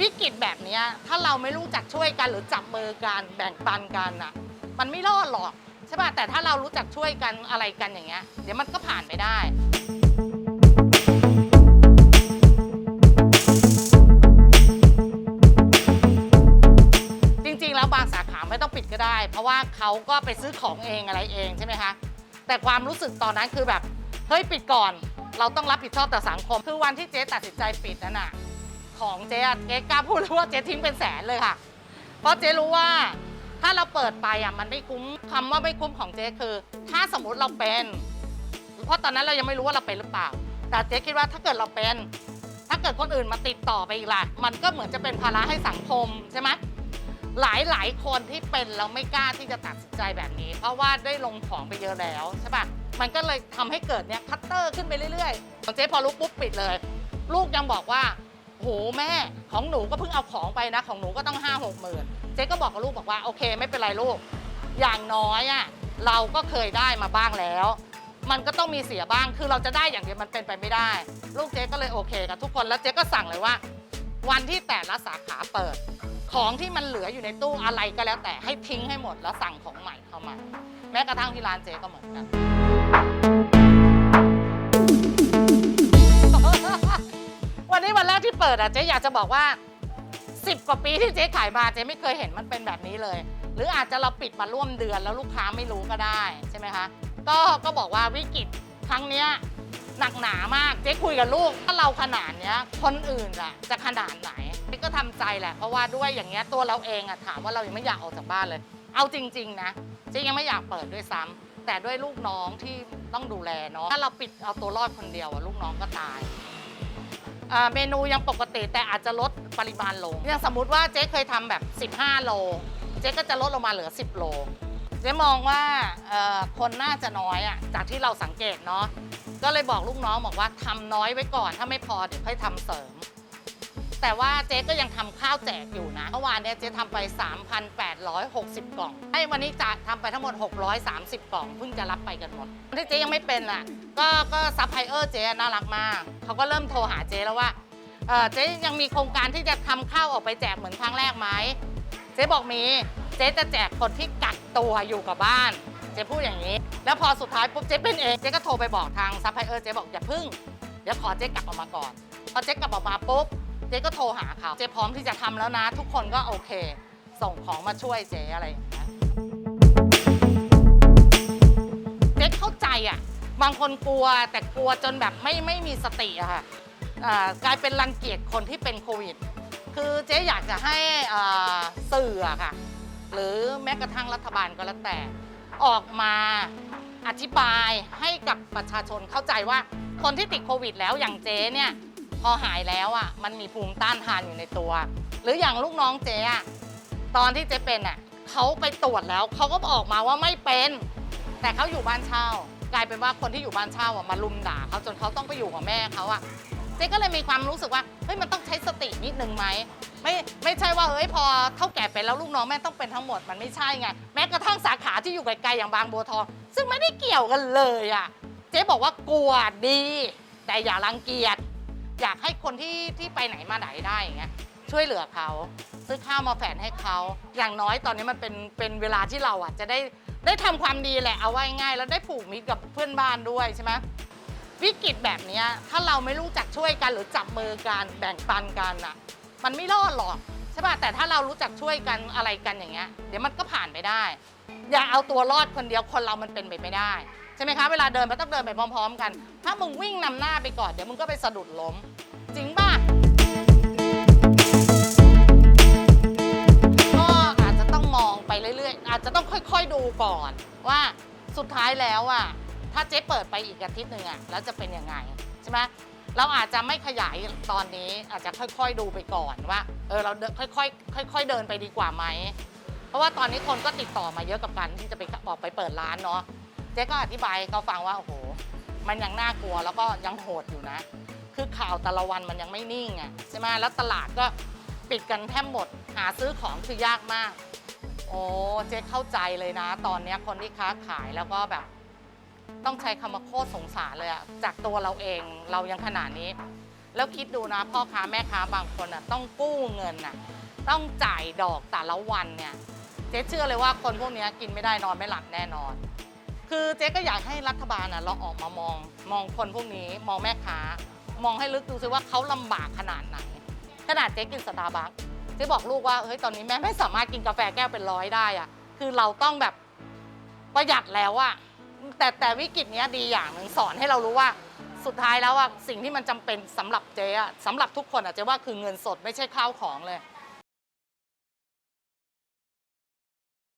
วิกฤตแบบนี้ถ้าเราไม่รู้จักช่วยกันหรือจับมือกันแบ่งปันกันอะ มันไม่รอดหรอกใช่ป่ะแต่ถ้าเรารู้จักช่วยกันอะไรกันอย่างเงี้ยเดี๋ยวมันก็ผ่านไปได้จริงๆแล้วบางสาขาไม่ต้องปิดก็ได้ เพราะว่าเขาก็ไปซื้อของเองอะไรเองใช่ไหมคะ แต่ความรู้สึกตอนนั้นคือแบบ เฮ้ยปิดก่อน เราต้องรับผิดชอบต่อสังคม คือวันที่เจ๊ตัดสินใจปิดนั่นน่ะ ของเจ๊อะเจ๊กล้าพูดเลยว่าเจ๊ทิ้งเป็นแสนเลยค่ะ เพราะเจ๊รู้ว่าถ้าเราเปิดไปอะมันไม่คุ้มคำว่าไม่คุ้มของเจ๊คือ ถ้าสมมติเราเป็น เพราะตอนนั้นเรายังไม่รู้ว่าเราเป็นหรือเปล่า แต่เจ๊คิดว่าถ้าเกิดเราเป็น ถ้าเกิดคนอื่นมาติดต่อไปอีกล่ะ มันก็เหมือนจะเป็นภาระให้สังคมใช่ไหมหลายหลายคนที่เป็นแล้วไม่กล้าที่จะตัดสินใจแบบนี้ เพราะว่าได้ลงของไปเยอะแล้วใช่ปะมันก็เลยทำให้เกิดเนี่ยคัตเตอร์ขึ้นไปเรื่อยๆของเจ๊พอรู้ปุ๊บปิดเลย ลูกยังบอกว่า โหแม่ของหนูก็เพิ่งเอาของไปนะ ของหนูก็ต้องห้าหกหมื่นเจ๊ก็บอกกับลูกบอกว่าโอเคไม่เป็นไรลูก อย่างน้อยอะ่ะเราก็เคยได้มาบ้างแล้ว มันก็ต้องมีเสียบ้างคือเราจะได้อย่างเดียวมันเป็นไปไม่ได้ ลูกเจ๊ก็เลยโอเคกับทุกคนแล้วเจ๊ก็สั่งเลยว่า วันที่แต่ละสาขาเปิด ของที่มันเหลืออยู่ในตู้อะไรก็แล้วแต่ให้ทิ้งให้หมดแล้วสั่งของใหม่เข้ามา แม้กระทั่งที่ร้านเจ๊ก็เหมือนกัน เปิดอะเจ๊อยากจะบอกว่า 10 กว่าปีที่เจ๊ขายมาเจ๊ไม่เคยเห็นมันเป็นแบบนี้เลย หรืออาจจะเราปิดมาร่วมเดือนแล้วลูกค้าไม่รู้ก็ได้ใช่ไหมคะก็ก็บอกว่าวิกฤตครั้งเนี้ยหนักหนามากเจ๊คุยกับลูกถ้าเราขนาดเนี้ย คนอื่นอะจะขนาดไหนเจ๊ก็ทำใจแหละเพราะว่าด้วยอย่างเงี้ยตัวเราเองอะถามว่าเรายังไม่อยากออกจากบ้านเลย เอาจริง ๆ นะเจ๊ยังไม่อยากเปิดด้วยซ้ำแต่ด้วยลูกน้องที่ต้องดูแลเนาะถ้าเราปิดเอาตัวรอดคนเดียวอะลูกน้องก็ตาย เมนูยังปกติแต่อาจจะลดปริมาณลงอย่างสมมุติว่าเจ๊เคยทำแบบ 15 โล เจ๊ก็จะลดลงมาเหลือ 10 โล เจ๊มองว่าคนน่าจะน้อยอะจากที่เราสังเกตเนาะก็เลยบอกลูกน้องบอกว่าทำน้อยไว้ก่อน ถ้าไม่พอเดี๋ยวค่อยทำเสริม แต่ว่าเจ๊ก็ยังทำข้าวแจกอยู่นะเมื่อวานเนี่ยเจ๊ทำไป 3,860 กล่องให้วันนี้จะทำไปทั้งหมด 630 กล่องเพิ่งจะรับไปกันหมดที่เจ๊ยังไม่เป็นอะก็ก็ซัพพลายเออร์เจ๊น่ารักมากเขาก็เริ่มโทรหาเจ๊แล้วว่าเออเจ๊ยังมีโครงการที่จะทำข้าวออกไปแจกเหมือนครั้งแรกไหม เจ๊บอกมี เจ๊จะแจกคนที่กักตัวอยู่กับบ้าน เจ๊พูดอย่างนี้ แล้วพอสุดท้ายปุ๊บเจ๊เป็นเอง เจ๊ก็โทรไปบอกทางซัพพลายเออร์เจ๊บอกอย่าพึ่ง เดี๋ยวขอเจ๊กลับออกมาก่อน พอเจ๊กลับออกมาปุ๊บ เจ๊ก็โทรหาเขาเจ๊พร้อมที่จะทำแล้วนะ ทุกคนก็โอเค ส่งของมาช่วยเจ๊อะไรอย่างเงี้ยเจ๊เข้าใจอะบางคนกลัวแต่กลัวจนแบบไม่ไม่มีสติอะค่ะอ่ากลายเป็นรังเกียจคนที่เป็นโควิด คือเจ๊อยากจะให้อ่าสื่อค่ะ หรือแม้กระทั่งรัฐบาลก็แล้วแต่ ออกมาอธิบายให้กับประชาชนเข้าใจว่าคนที่ติดโควิดแล้วอย่างเจ๊เนี่ย พอหายแล้วอะมันมีภูมิต้านทานอยู่ในตัว หรืออย่างลูกน้องเจ๊อะตอนที่เจ๊เป็นอะเขาไปตรวจแล้วเขาก็ออกมาว่าไม่เป็น แต่เขาอยู่บ้านเช่า กลายเป็นว่าคนที่อยู่บ้านเช่าอะมาลุมด่าเขาจนเขาต้องไปอยู่กับแม่เขาอะเจ๊ก็เลยมีความรู้สึกว่าเฮ้ยมันต้องใช้สตินิดนึงไหมไม่ไม่ใช่ว่าเฮ้ยพอเท่าแก่เป็นแล้วลูกน้องแม่ต้องเป็นทั้งหมดมันไม่ใช่ไงแม้กระทั่งสาขาที่อยู่ไกลๆอย่างบางบัวทองซึ่งไม่ได้เกี่ยวกันเลยอะเจ๊บอกว่ากลัวดี แต่อย่ารังเกียจ อยากให้คนที่ที่ไปไหนมาไหนได้อย่างเงี้ยช่วยเหลือเขาซื้อข้าวมาแฝนให้เขา อย่างน้อยตอนนี้มันเป็นเป็นเวลาที่เราอะจะได้ได้ทำความดีแหละเอาไว้ง่ายแล้วได้ผูกมิตรกับเพื่อนบ้านด้วยใช่ไหมวิกฤตแบบเนี้ยถ้าเราไม่รู้จักช่วยกันหรือจับมือกันแบ่งปันกันอะ มันไม่รอดหรอกใช่ป่ะแต่ถ้าเรารู้จักช่วยกันอะไรกันอย่างเงี้ยเดี๋ยวมันก็ผ่านไปได้ อย่าเอาตัวรอดคนเดียวคนเรามันเป็นไปไม่ได้ ใช่ไหมคะเวลาเดินมันต้องเดินไปพร้อม ๆ กัน ถ้ามึงวิ่งนำหน้าไปก่อนเดี๋ยวมึงก็ไปสะดุดล้ม จริงป่ะก็อาจจะต้องมองไปเรื่อยๆ อาจจะต้องค่อยๆดูก่อนว่าสุดท้ายแล้วอะถ้าเจ๊เปิดไปอีกอาทิตย์หนึ่งอะแล้วจะเป็นยังไงใช่ไหมเราอาจจะไม่ขยายตอนนี้อาจจะค่อยๆดูไปก่อนว่าเออเราเดินค่อยๆค่อย ๆ เดินไปดีกว่าไหม เพราะว่าตอนนี้คนก็ติดต่อมาเยอะกับการที่จะไปออกไปเปิดร้านเนาะ เจ๊ก็อธิบายเขาฟังว่าโอ้โห มันยังน่ากลัวแล้วก็ยังโหดอยู่นะ คือข่าวแต่ละวันมันยังไม่นิ่งอะใช่ไหมแล้วตลาดก็ปิดกันแทบหมด หาซื้อของคือยากมาก โอ้เจ๊เข้าใจเลยนะ ตอนนี้คนที่ค้าขายแล้วก็แบบ ต้องใช้คำว่าโคตรสงสารเลยอะจากตัวเราเองเรายังขนาดนี้ แล้วคิดดูนะพ่อค้าแม่ค้าบางคนอะต้องกู้เงินอะต้องจ่ายดอกแต่ละวันเนี่ย เจ๊เชื่อเลยว่าคนพวกนี้กินไม่ได้นอนไม่หลับแน่นอน คือเจ๊ก็อยากให้รัฐบาลอะเราออกมามอง มองคนพวกนี้มองแม่ค้า มองให้ลึกดูซิว่าเขาลำบากขนาดไหน ขนาดเจ๊กินสตาร์บัคเจ๊บอกลูกว่าเฮ้ยตอนนี้แม่ไม่สามารถกินกาแฟแก้วเป็นร้อยได้อะคือเราต้องแบบประหยัดแล้วอะแต่แต่วิกฤตเนี้ยดีอย่างหนึ่งสอนให้เรารู้ว่าสุดท้ายแล้วอะสิ่งที่มันจำเป็นสำหรับเจ๊อะสำหรับทุกคนอะเจ๊ว่าคือเงินสดไม่ใช่ข้าวของเลย